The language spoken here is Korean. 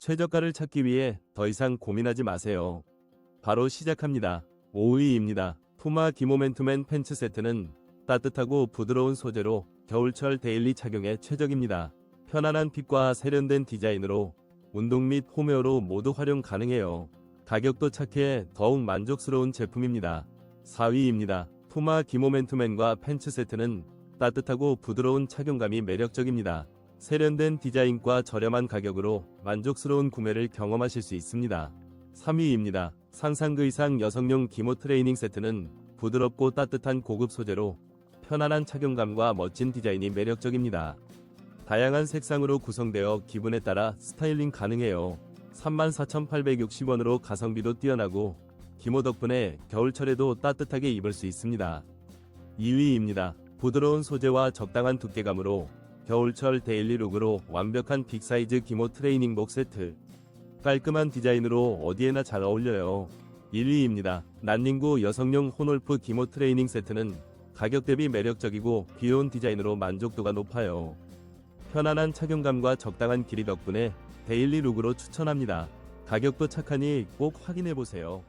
최저가를 찾기 위해 더 이상 고민하지 마세요. 바로 시작합니다. 5위입니다. 푸마 기모멘투맨 팬츠 세트는 따뜻하고 부드러운 소재로 겨울철 데일리 착용에 최적입니다. 편안한 핏과 세련된 디자인으로 운동 및 홈웨어로 모두 활용 가능해요. 가격도 착해 더욱 만족스러운 제품입니다. 4위입니다. 푸마 기모멘투맨과 팬츠 세트는 따뜻하고 부드러운 착용감이 매력적입니다. 세련된 디자인과 저렴한 가격으로 만족스러운 구매를 경험하실 수 있습니다. 3위입니다. 상상 그 이상 여성용 기모 트레이닝 세트는 부드럽고 따뜻한 고급 소재로 편안한 착용감과 멋진 디자인이 매력적입니다. 다양한 색상으로 구성되어 기분에 따라 스타일링 가능해요. 34,860원으로 가성비도 뛰어나고 기모 덕분에 겨울철에도 따뜻하게 입을 수 있습니다. 2위입니다. 부드러운 소재와 적당한 두께감으로 겨울철 데일리 룩으로 완벽한 빅사이즈 기모 트레이닝복 세트. 깔끔한 디자인으로 어디에나 잘 어울려요. 1위입니다. 난닝구 여성용 혼올프 기모 트레이닝 세트는 가격 대비 매력적이고 귀여운 디자인으로 만족도가 높아요. 편안한 착용감과 적당한 길이 덕분에 데일리 룩으로 추천합니다. 가격도 착하니 꼭 확인해 보세요.